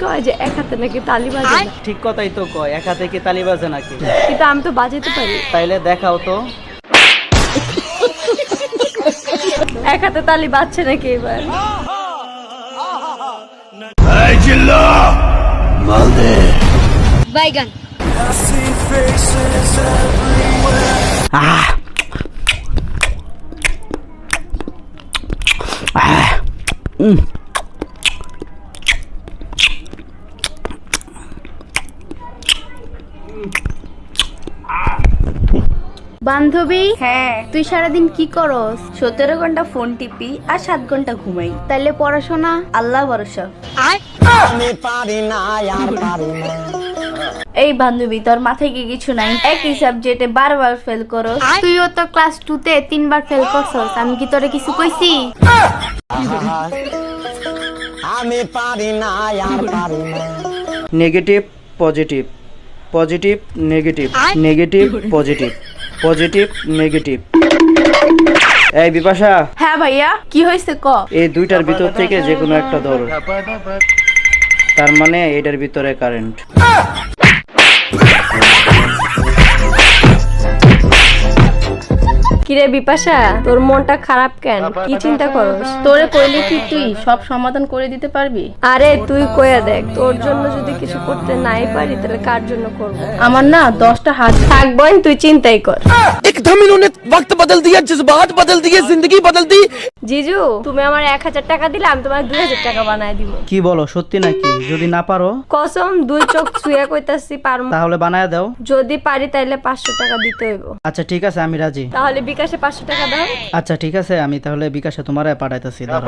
কয় যে এক হাতে নাকি তালি বাজে না। ঠিক কথাই তো কয় এক হাতে কি তালি বাজে নাকি? কিন্তু আমি তো বাজাতে পারি। তাইলে দেখাও তো। এক হাতে তালি বাজছে নাকি এবার? বাইগান আহ। আহ। বান্ধবী? হ্যাঁ। তুই সারাদিন কি করস? সতেরো ঘণ্টা ফোন টিপি আর সাত ঘণ্টা ঘুমাই। তাইলে পড়াশোনা? আল্লাহ ভরসা। এই বান্ধবী তোর মাথায় কি কিছু নাই? একই সাবজেক্টে বারবার ফেল করস। তুইও তো ক্লাস টু তে তিনবার ফেল করছস। আমি কি তোরে কিছু কইছি? আমি পারি না আর পারি negative positive positive negative negative positive positive negative? এই বিপাশা হ্যাঁ ভাইয়া কি হয়েছে ক? এই দুইটার ভিতর থেকে যে কোনো একটা ধরো। তার মানে এটার ভিতরে কারেন্ট কিরে বিপাশা তোর মনটা খারাপ কেন? কি চিন্তা করস? তোরে কি তুই সব সমাধান করে দিতে পারবি? আরে তুই দেখ তোর জন্য যদি কিছু করতে নাই পারি তাহলে কার জন্য করব? আমার না দশটা হাত তুই চিন্তাই কর। একদম ওয়াক্ত বদল জজবাত বদল দিয়ে জিন্দগি বদল দি জিজু তুমি আমার এক হাজার টাকা দিলে আমি তোমার দুই হাজার টাকা বানাই দিব। কি বলো সত্যি নাকি? যদি না পারো? কসম দুই চোখ ছুঁয়া কইতাছি পারো তাহলে বানায় দাও। যদি পারি তাইলে পাঁচশো টাকা দিতে হইব। আচ্ছা ঠিক আছে আমি রাজি। তাহলে বিকাশে পাঁচশো টাকা দাও। আচ্ছা ঠিক আছে আমি তাহলে বিকাশে তোমার পাঠাইতেছি দাও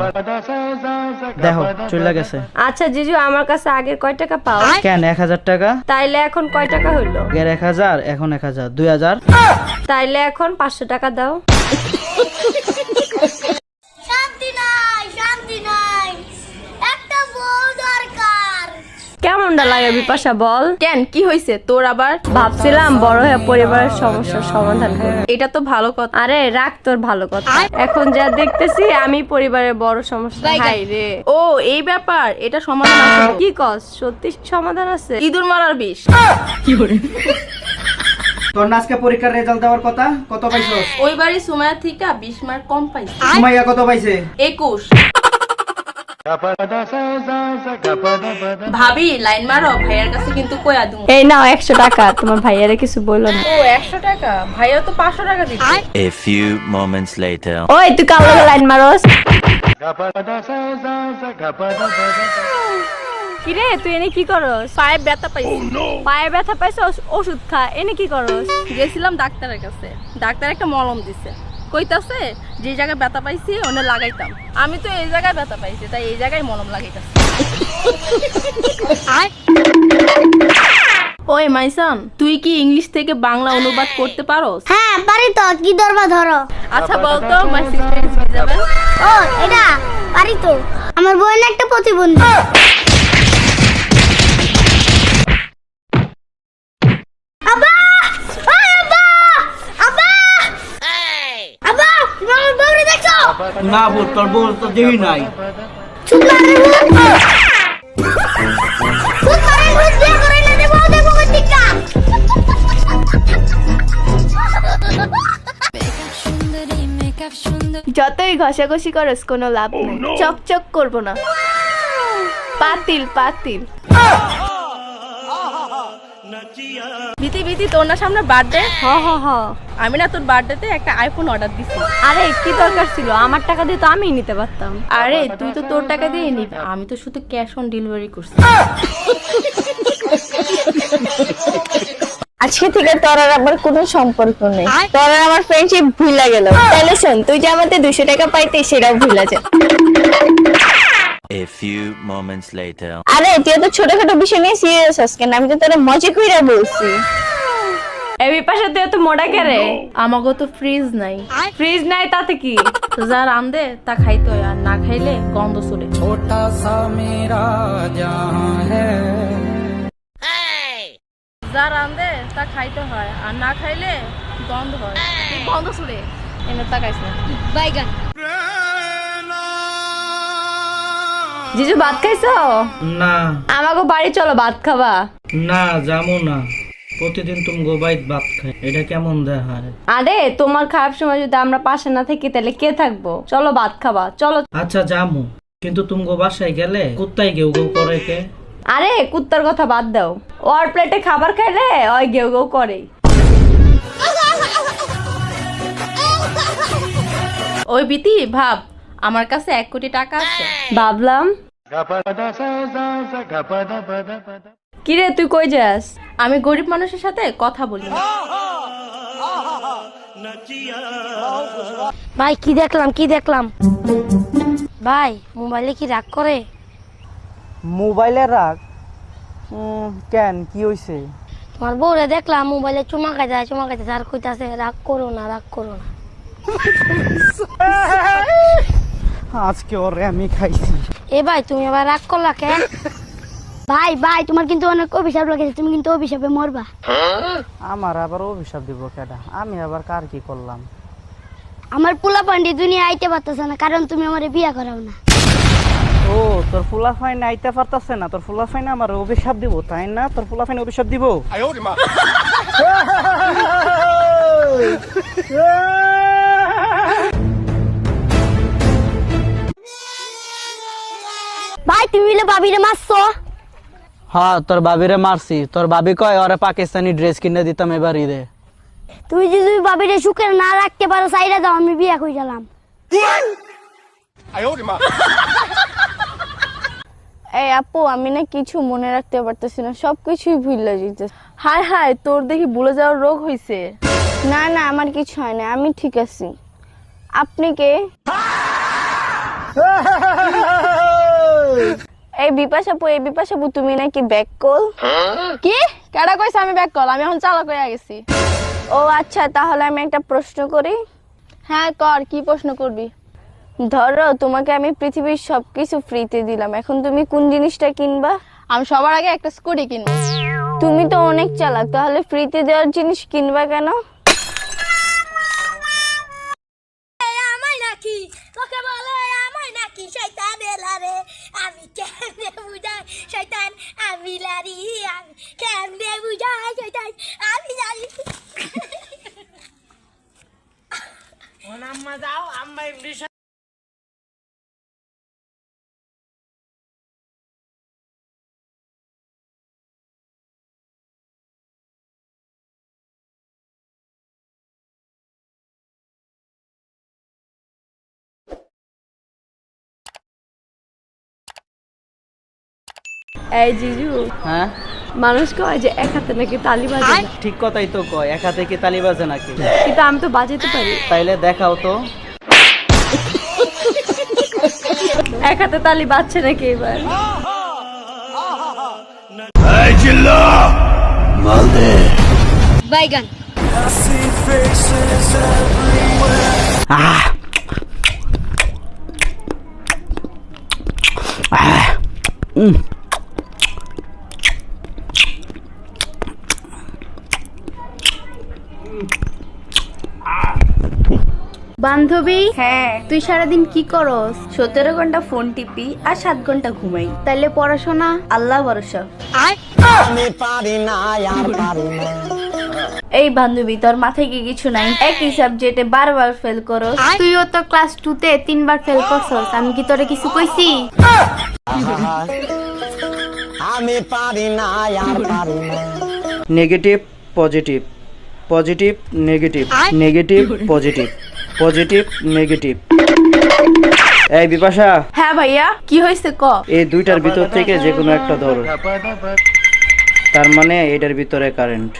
দেখো চলে গেছে। আচ্ছা জিজু আমার কাছে আগের কয় টাকা পাও? কেন এক হাজার টাকা? তাইলে এখন কয় টাকা হইল? আগের এক হাজার এখন এক হাজার দুই হাজার। তাইলে এখন পাঁচশো টাকা দাও। কেমনটা লাগে বিপাশা বল? কেন কি হয়েছে তোর আবার? ভাবছিলাম বড় হয়ে পরিবারের সমস্যার সমাধান করব এটা তো ভালো কথা। আরে রাখ তোর ভালো কথা। এখন যা দেখতেছি আমি পরিবারের বড় সমস্যা। হাই রে। ও এই ব্যাপার এটা সমাধান আছে কি কস? সত্যি সমাধান আছে? ইঁদুর মারার বিষ। তোর না আজকে পরীক্ষার রেজাল্ট দেওয়ার কথা? কত পাইছো ওই বাড়ি সুমায়া থেকে বিশ মার্ক কম পাইছে। সুমাইয়া কত পাইছে? একুশ। ভাবি লাইন মারো ভাইয়ার কাছে কিন্তু কয়া দুম। এই নাও একশো টাকা তোমার ভাইয়ারে কিছু বলল না। ও একশো টাকা? ভাইয়া তো পাঁচশো টাকা দিচ্ছে। A few moments later. ওই তুই কাল লাইন মারোস কিরে তুই এনে কি করস? পায়ে ব্যথা পাইছি পায়ে ব্যথা পাইছস ওষুধ খা। এনে কি করস? গেছিলাম ডাক্তারের কাছে। ডাক্তার একটা মলম দিছে। কইতাছে যে জায়গায় ব্যথা পাইছি ওনে লাগাইতাম। আমি তো এই জায়গায় ব্যথা পাইছি তাই এই জায়গায় মলম লাগাইতাছি। ওই মাইসান তুই কি ইংলিশ থেকে বাংলা অনুবাদ করতে পারোস? হ্যাঁ পারি তো কি ধরবা ধরো? আচ্ছা বলতো মাই সিস্টার ও এটা পারি তো। আমার বোন একটা প্রতিবন্ধী আব্বা! ওই আব্বা! আব্বা! আব্বা, তুমি আমার বউরে দেখছ? না বল তোর বল তো দেহি নাই। যতই ঘষাঘষি করস কোনো লাভ নেই। চকচক করব না। পাতিল পাতিল। বিতি বিতি তোর না সামনে বার্থডে হ হ হ। আমি না তোর বার্থডেতে একটা আইফোন অর্ডার দিছি। আরে কি দরকার ছিল? আমার টাকা দিয়ে তো আমিই নিতে পারতাম। আরে তুই তো তোর টাকা দিয়ে নিবি। আমি তো শুধু ক্যাশ অন ডেলিভারি করছি। আজকে থেকে তোর আর আমার কোনো সম্পর্ক নেই। তোর আর আমার ফ্রেন্ডশিপ ভুলা গেল তাহলে শোন তুই যে আমাদের দুশো টাকা পাইতে সেটাও ভুলা যা। A few moments later. আরে তুই তো ছোটখাটো বিষয় নিয়ে সিরিয়াস কেন? আমি তো তোর মজা কইরা বলছি। এই বিপাশা তুই এত মোটা কে রে? আমাকে তো ফ্রিজ নাই। ফ্রিজ নাই তাতে কি? যা রান্ধে তা খাইতে হয় আর না খাইলে গন্ধ চলে। ছোটা সা মেরা জাহাঁ হ্যায় যা রান্ধে তা খাইতে হয় আর না খাইলে গন্ধ হয়। গন্ধ চলে। এনে তাকাইস না। বাইগান। জিজু ভাত খাইছো? না। আমাকে বাড়ি চলো ভাত খাবা। না যাব না। প্রতিদিন তুমি গোবাইত ভাত খাই এটা কেমন দেখায়? আরে তোমার খারাপ সময় যদি আমরা পাশে না থাকি তাহলে কে থাকব? চলো ভাত খাবা। চলো। আচ্ছা যাব কিন্তু তুমি গো বাসায় গেলে কুত্তায় কেউ কেউ করে কে? আরে কুত্তার কথা বাদ দাও। ওর প্লেটে খাবার খাইলে ওই গেউ গেউ করে ওই বিতি ভাব আমার কাছে এক কোটি টাকা আছে। ভাবলাম কিরে তুই কই যাস? আমি গরিব মানুষের সাথে কথা বলি ভাই কি দেখলাম কি দেখলাম? ভাই মোবাইলে কি রাগ করে? মোবাইলে রাখ কেন? কি হইছে? তোমার বউরে দেখলাম মোবাইলে চুমা খাইতে চুমা খাইতে আর কইতাছে রাগ করো না রাগ করো না। আজকে ওরে আমি খাইছি। এ ভাই তুমি আবার রাগ করলা কেন? ভাই ভাই তোমার কিন্তু অনেক অভিশাপ লাগেছে তুমি কিন্তু অভিশাপে মরবা। আমার আবার অভিশাপ দিব কেডা? আমি আবার কার কি করলাম? আমার পোলা পান্ডি দুনিয়া আইতে পারতেছে না কারণ তুমি আমার বিয়া করাও না। ও তোর ফুলা ফাইন আইতে পারতাছে না তোর ফুলা ফাইন আমার অভিশাপ দিব তাই না? তোর ফুলা ফাইন অভিশাপ দিব? ভাই তুমি মিলে বাবিরে মারছো? হ্যাঁ তোর বাবিরে মারছি। তোর বাবি কয়? ওরে পাকিস্তানি ড্রেস কিনে দিতাম এবার ঈদে। তুই যদি তুমি বাবিরে সুখে না রাখতে পারো সাইডে দাও আমি বিয়া কই গেলাম এই আপু আমি না কিছু মনে রাখতে পারতেছি না সবকিছুই ভুলে যেতে হায় হায় তোর দেখি ভুলে যাওয়ার রোগ হইছে। না না আমার কিছু হয় না আমি ঠিক আছি। আপনি কে? এই বিপাশ আপু এই বিপাশ আপু তুমি নাকি ব্যাক কল কি? কেডা কইছে আমি ব্যাক কল আমি এখন চালক হয়ে গেছি। ও আচ্ছা তাহলে আমি একটা প্রশ্ন করি। হ্যাঁ কর কি প্রশ্ন করবি? ধরো তোমাকে আমি পৃথিবীর সবকিছু ফ্রিতে দিলাম। এখন তুমি কোন জিনিসটা কিনবা? আমি সবার আগে একটা স্কুটি কিনবো। তুমি তো অনেক চালাক তাহলে ফ্রিতে দেওয়ার জিনিস কিনবা কেন? mazao, I'm my vision. এই জিজু হ্যাঁ? মানুষ কয় যে এক হাতে নাকি তালি বাজে? ঠিক কথাই তো কয় এক হাতে কি তালি বাজে নাকি? কিন্তু আমি তো বাজাতে পারি। তাইলে দেখাও তো। এক হাতে তালি বাজছে নাকি এবার? বাইগান। বান্ধবী? হ্যাঁ। তুই সারাদিন কি করস? সতেরো ঘণ্টা ফোন টিপি আর সাত ঘণ্টা ঘুমাই। তাইলে পড়াশোনা? আল্লাহ ভরসা। এই বান্ধবী তোর মাথায় কি কিছু নাই? একই সাবজেক্টে বারবার ফেল করো তুইও তো ক্লাস টু তে তিনবার ফেল করছস। আমি কি তোরে কিছু কইছি? Negative positive positive negative negative positive positive negative এই বিপাশা। হ্যাঁ ভাইয়া কি হয়েছে ক? এই দুইটার ভিতর থেকে যে কোনো একটা ধরো। তার মানে এটার ভিতরে কারেন্ট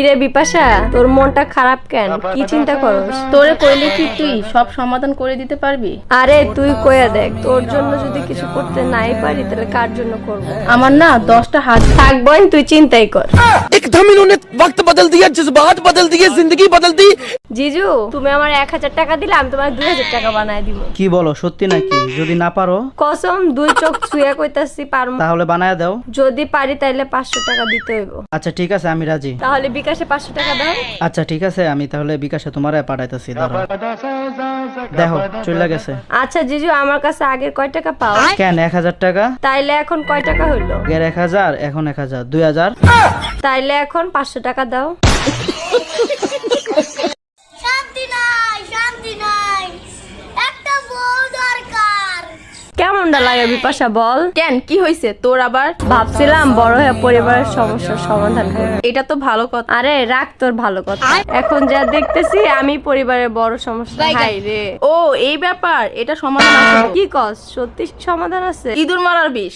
কিরে বিপাশা তোর মনটা খারাপ কেন? কি চিন্তা করস? তোরে কইলে কি তুই সব সমাধান করে দিতে পারবি? আরে তুই কয়া দেখ তোর জন্য যদি কিছু করতে নাই পারি তাহলে কার জন্য করব? আমার না দশটা হাত থাক বই তুই চিন্তাই কর। একদম ইনোনে ওয়াক্ত বদল দিয়া জজবাত বদল দিয়ে জিন্দগি বদল দি জিজু তুমি আমার এক হাজার টাকা দিলে আমি তোমার দুই হাজার টাকা বানায় দিব। কি বলো সত্যি নাকি? যদি না পারো? কসম দুই চোখ ছুঁয়া কইতাছি পারমু। তাহলে বানায় দাও। যদি পারি তাহলে পাঁচশো টাকা দিতে হইব। আচ্ছা ঠিক আছে আমি রাজি। তাহলে বিকাল বিকাশে পাঁচশো টাকা দাও। আচ্ছা ঠিক আছে আমি তাহলে বিকাশে তোমার পাঠাইতেছি দাঁড়াও দেখো চলে গেছে। আচ্ছা জিজু আমার কাছে আগে কয় টাকা পাও? কেন এক হাজার টাকা? তাইলে এখন কয় টাকা হইল? আগের এক হাজার এখন এক হাজার দুই হাজার। তাইলে এখন পাঁচশো টাকা দাও। কেমনটা লাগে বিপাশা বল? কেন কি হয়েছে তোর আবার ভাবছিলাম বড় হয়ে পরিবারের সমস্যার সমাধান করব। এটা তো ভালো কথা। আরে রাখ তোর ভালো কথা। এখন যা দেখতেছি আমি পরিবারের বড় সমস্যা। হাই রে। ও এই ব্যাপার এটা সমাধান আছে কি কস? সত্যি সমাধান আছে? ইঁদুর মারার বিষ।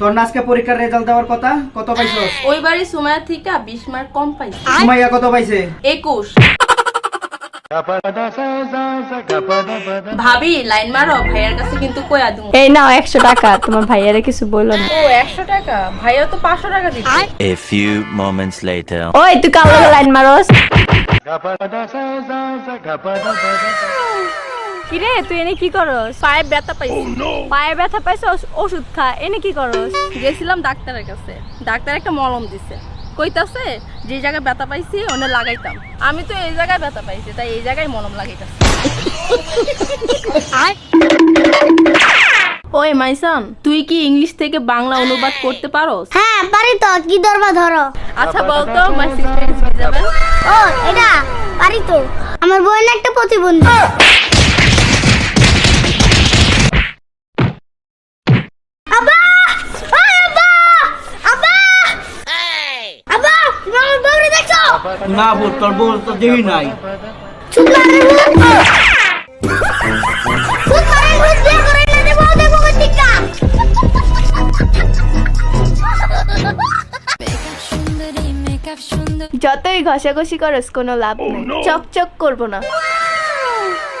তোর না আজকে পরীক্ষার রেজাল্ট দেওয়ার কথা? কত পাইছো ওই বাড়ি সুমায়া থেকে বিশ মার্ক কম পাইছে। সুমাইয়া কত পাইছে? একুশ। ভাবি লাইন মারো ভাইয়ার কাছে কিন্তু কয়া দিম। এই নাও একশো টাকা তোমার ভাইয়ারে কিছু বলল না। ও একশো টাকা? ভাইয়া তো পাঁচশো টাকা দিচ্ছে। A few moments later. ওই তুই কালো লাইন মারোস। কিরে তুই এনে কি করস? পায়ে ব্যথা পাইছি। পায়ে ব্যথা পাইছ ওষুধ খা এনে কি করস? গেছিলাম ডাক্তারের কাছে। ডাক্তার একটা মলম দিছে। কইতাছে যে জায়গায় ব্যথা পাইছি ওনে লাগাইতাম। আমি তো এই জায়গায় ব্যথা পাইছি তাই এই জায়গায় মলম লাগাইতাছি। ওই মাইসান তুই কি ইংলিশ থেকে বাংলা অনুবাদ করতে পারোস? হ্যাঁ পারি তো কি ধরবা ধরো। আচ্ছা বলতো মাই সিস্টার ইজ ও এটা পারি তো। আমার বোন একটা প্রতিবন্ধী আব্বা ওই আব্বা আব্বা আব্বা তুমি আমার বউরে দেখছ না বল তোর বল তো নাই। যতই ঘষাঘষি করস কোনো লাভ নেই। চকচক করব না।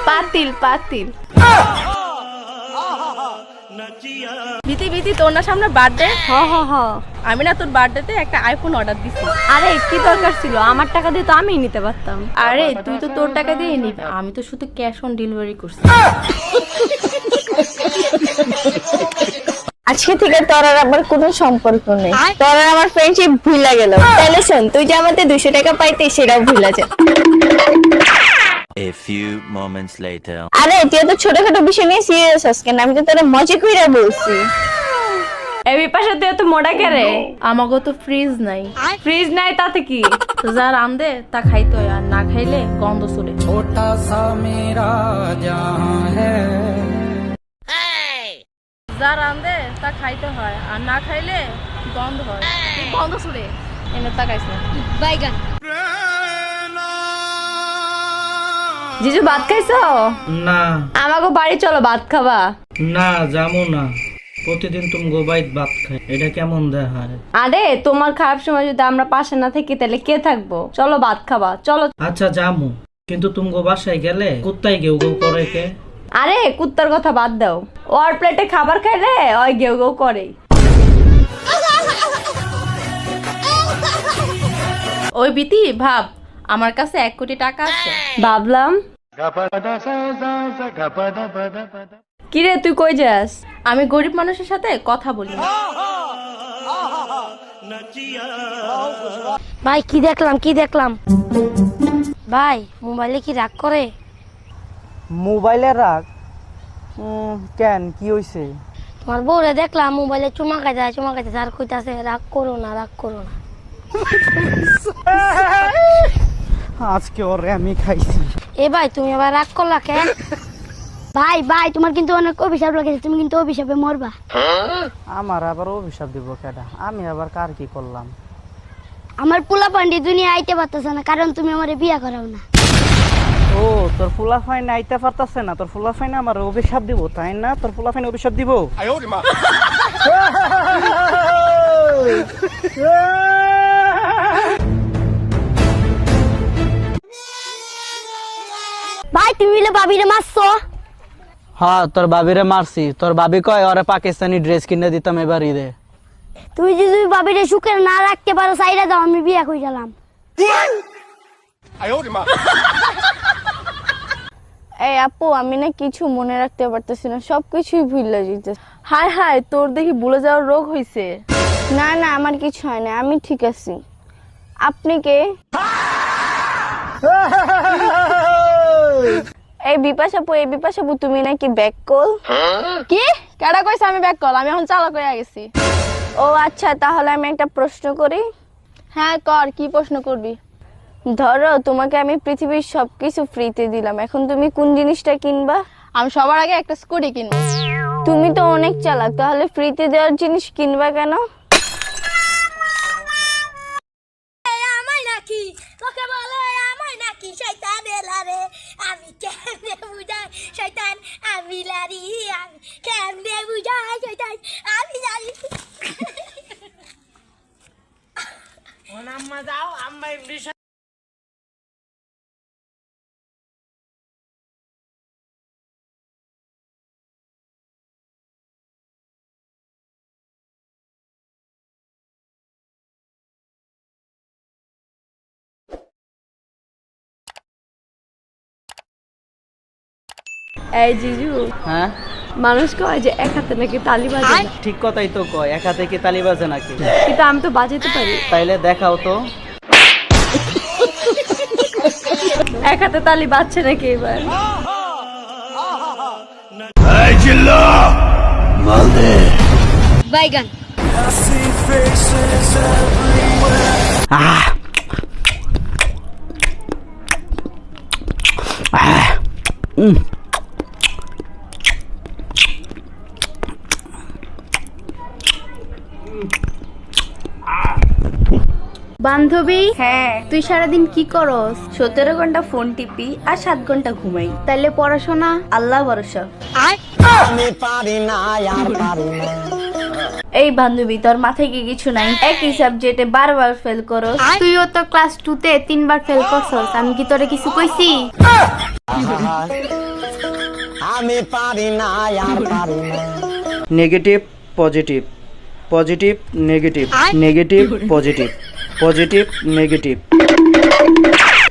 পাতিল পাতিল। বিতি বিতি তোর না সামনে বার্থডে হ হ হ। আমি না তোর বার্থডেতে একটা আইফোন অর্ডার দিছি। আরে কি দরকার ছিল? আমার টাকা দিয়ে তো আমিই নিতে পারতাম। আরে তুই তো তোর টাকা দিয়ে নিবি। আমি তো শুধু ক্যাশ অন ডেলিভারি করছি। আজকে থেকে তোর আর আমার কোনো সম্পর্ক নেই। তোর আর আমার ফ্রেন্ডশিপ ভুলা গেল। তাহলে শোন তুই যে আমাদের দুশো টাকা পাইতে সেটাও ভুলা যা। A few moments later. আরে তুই তো ছোটখাটো বিষয় নিয়ে সিরিয়াস হস কেন? আমি তো তোরা মজা কইরা বলছি। এই বিপাশা তুই এত মোটা কে রে? আমাকে তো ফ্রিজ নাই। ফ্রিজ নাই তাতে কি? তো যা রান্ধে তা খাইতে হয়। আর না খাইলে গন্ধ চলে। যা রান্ধে তা খাইতে হয়। আর না খাইলে গন্ধ হয়। গন্ধ চলে। এনে তাকাইছ। না বাইগান। জিজু ভাত খাইছো? না। আমাকে বাড়ি চলো ভাত খাবা। না যাব না। প্রতিদিন তুমি গোবাইত ভাত খাই। এটা কেমন দেখায় আরে তোমার খারাপ সময় যদি আমরা পাশে না থাকি তাহলে কে থাকব? চলো ভাত খাবা। চলো। আচ্ছা যামু। কিন্তু তুমি গো বাসায় গেলে কুত্তাই গেউ গেউ করে কে? আরে কুত্তার কথা বাদ দাও। ওর প্লেটে খাবার খাইলে ওই গেউ গেউ করে ওই বিতি ভাব আমার কাছে এক কোটি টাকা আছে। ভাবলাম। কিরে তুই কই যাস? আমি গরিব মানুষের সাথে কথা বলি। ভাই কি দেখলাম কি দেখলাম? ভাই মোবাইলে কি রাগ করে? মোবাইলে রাগ? কেন? কি হইছে? তোমার বউরে দেখলাম মোবাইলে চুমা খাইতে চুমা খাইতে আর কইতাছে রাগ করো না রাগ করো না। আজকে ওরে আমি খাইছি। এ ভাই তুমি আবার রাগ করলা কেন? ভাই ভাই তোমার কিন্তু অনেক অভিশাপ লাগেছে তুমি কিন্তু অভিশাপে মরবা। আমার আবার অভিশাপ দিব কেডা? আমি আবার কার কি করলাম? আমার পোলা পান্ডি দুনিয়া আইতে পারতেছে না কারণ তুমি আমারে বিয়া করাও না। ও তোর ফুলা ফাইন আইতে পারতাছে না তোর ফুলা ফাইন আমার অভিশাপ দিব তাই না? তোর ফুলা ফাইন অভিশাপ দিব? ভাই তুমি বাবিরে মারছো? হ্যাঁ তোর বাবিরে মারছি। তোর বাবি কয় ওরে পাকিস্তানি ড্রেস কিনে দিতাম এবার ঈদে। তুমি যদি বাবিরে সুখে না রাখতে পারো সাইডে দাও আমি বিয়া কই গেলাম এই আপু আমি না কিছু মনে রাখতে পারতেছি না সবকিছুই ভুললা যেতে হায় হায় তোর দেখি ভুলে যাওয়ার রোগ হইছে। না না আমার কিছু হয় না আমি ঠিক আছি। আপনি কে? এই বিপাশাপু এই বিপাশাপু তুমি নাকি ব্যাক কল কি? কেডা কইছে আমি ব্যাক কল আমি এখন চালক হয়ে গেছি। ও আচ্ছা তাহলে আমি একটা প্রশ্ন করি। হ্যাঁ কর কি প্রশ্ন করবি? ধরো তোমাকে আমি পৃথিবীর সবকিছু ফ্রিতে দিলাম। এখন তুমি কোন জিনিসটা কিনবা? আমি সবার আগে একটা স্কুটি কিনবো। তুমি তো অনেক চালাক তাহলে ফ্রিতে দেওয়ার জিনিস কিনবা কেন? কেমনে বুঝাই শয়তান আমি লারি কেমনে বুঝাই শয়তান? আমি জানি এই জিজু হ্যাঁ? মানুষ কয় যে এক হাতে নাকি তালি বাজে ঠিক কথাই তো কয় একা থেকে তালি বাজে নাকি? কিন্তু আমি তো বাজাতে পারি। তাইলে দেখাও তো। এক হাতে তালি বাজছে নাকি এবার? বাইগান। বান্ধবী? হ্যাঁ। তুই সারাদিন কি করস? সতেরো ঘণ্টা ফোন টিপি আর সাত ঘণ্টা ঘুমাই। তাইলে পড়াশোনা? আল্লাহ ভরসা। আয়। এই বান্ধবী তোর মাথায় কি কিছু নাই? একই সাবজেক্টে বারবার ফেল করো তুইও তো ক্লাস টুতে তিনবার ফেল করছস। আমি কি তোরে কিছু কইছি? আমি পারি না আর পারি negative positive positive negative negative positive positive negative?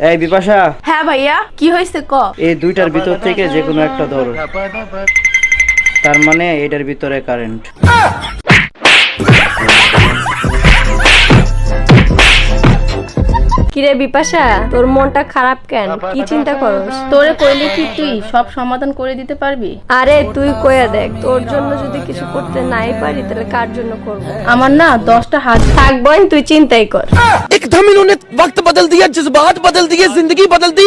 এই বিপাশা হ্যাঁ ভাইয়া কি হয়েছে ক? এই দুইটার ভিতর থেকে যে কোনো একটা ধরো। তার মানে এটার ভিতরে কারেন্ট কিরে বিপাশা তোর মনটা খারাপ কেন? কি চিন্তা করস? তোরে কইলে কি তুই সব সমাধান করে দিতে পারবি? আরে তুই কয়া দেখ তোর জন্য যদি কিছু করতে নাই পারি তাহলে কার জন্য করব? আমার না দশটা হাত থাক বোন তুই চিন্তাই কর। একদম ইনোনে ওয়াক্ত বদল দিয়া জজবাত বদল দিয়ে জিন্দগি বদল দি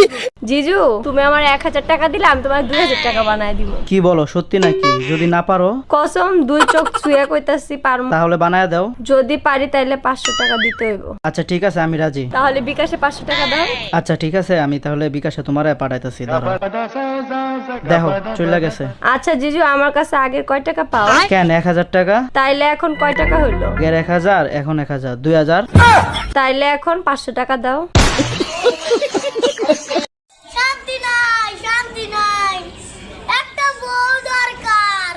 জিজু তুমি আমার এক হাজার টাকা দিলে আমি তোমার দুই হাজার টাকা বানায় দিব। কি বলো সত্যি নাকি? যদি না পারো? কসম দুই চোখ ছুঁয়া কইতাছি পারম তাহলে বানায় দাও। যদি পারি তাইলে পাঁচশো টাকা দিতে হইব। আচ্ছা ঠিক আছে আমি রাজি। তাহলে বিকাশে পাঁচশো টাকা দাও। আচ্ছা ঠিক আছে আমি তাহলে বিকাশে তোমার পাঠাইতেছি দাঁড়াও দেখো চলে গেছে। আচ্ছা জিজু আমার কাছে আগে কয় টাকা পাও? কেন এক হাজার টাকা? তাইলে এখন কয় টাকা হইল? আগের এক হাজার এখন এক হাজার দুই হাজার। তাইলে এখন পাঁচশো টাকা দাও। শান্তি নাই একটা বউ দরকার।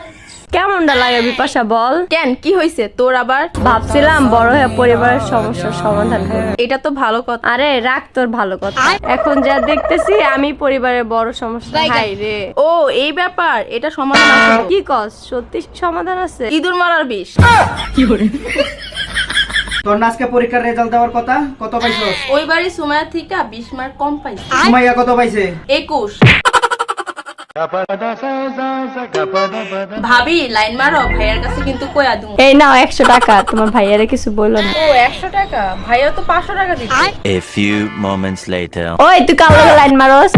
কেমনটা লাগে বিপাশা বল? কেন কি হয়েছে তোর আবার ভাবছিলাম বড় হয়ে পরিবারের সমস্যার সমাধান করব। এটা তো ভালো কথা। আরে রাখ তোর ভালো কথা। এখন যা দেখতেছি আমি পরিবারের বড় সমস্যা। হাই রে। ও এই ব্যাপার এটা সমাধান আছে। কি কস? সত্যি সমাধান আছে? ইঁদুর মারার বিষ। তোর না আজকে পরীক্ষার রেজাল্ট দেওয়ার কথা কত পাইছো ওই বাড়ি সুমায়া থেকে বিশ মার্ক কম পাইছে। সুমাইয়া কত পাইছে? একুশ। ভাবি লাইন মারো ভাইয়ার কাছে কিন্তু কয়া দুম। এই নাও একশো টাকা তোমার ভাইয়ারে কিছু বলল না। ও একশো টাকা? ভাইয়া তো পাঁচশো টাকা দিচ্ছে। A few moments later. ওই তুই কালো লাইন মারস।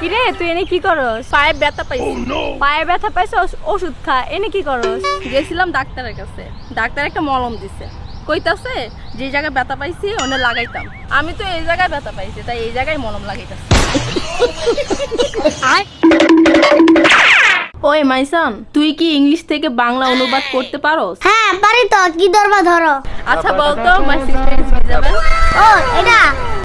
কিরে তুই এনে কি করস? পায়ে ব্যথা পাইছি। পায়ে ব্যথা পাইছ ওষুধ খা এনে কি করস? গেছিলাম ডাক্তারের কাছে। ডাক্তার একটা মলম দিছে। কইতাছে যে জায়গায় ব্যথা পাইছি ওনে লাগাইতাম। আমি তো এই জায়গায় ব্যথা পাইছি তাই এই জায়গায় মলম লাগাইতাছি। ওই মাইসান তুই কি ইংলিশ থেকে বাংলা অনুবাদ করতে পারো হ্যাঁ পারি তো কি ধরবা ধরো। আচ্ছা বলতো মাই সিস্টার ও এটা।